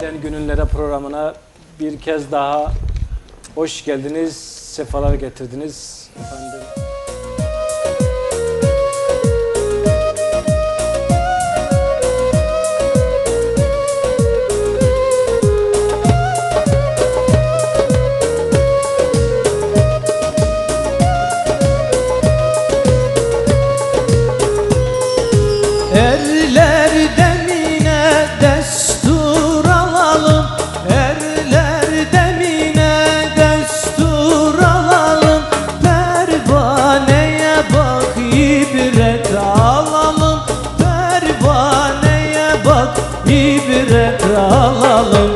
Gelen Gönüllere programına bir kez daha hoş geldiniz, sefalar getirdiniz. Efendim. ibre alalım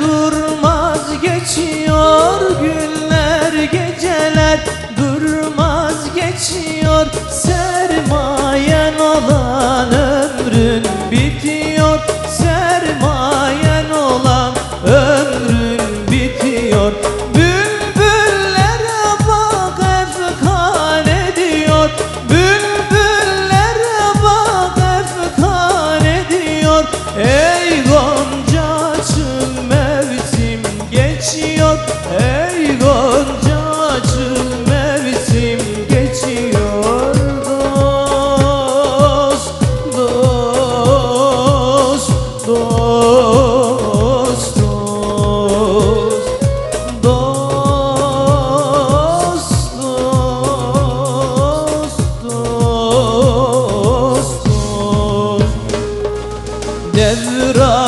durmaz geçiyor Günler geceler. Durmaz geçiyor Sermayen olan ömrün bitiyor ra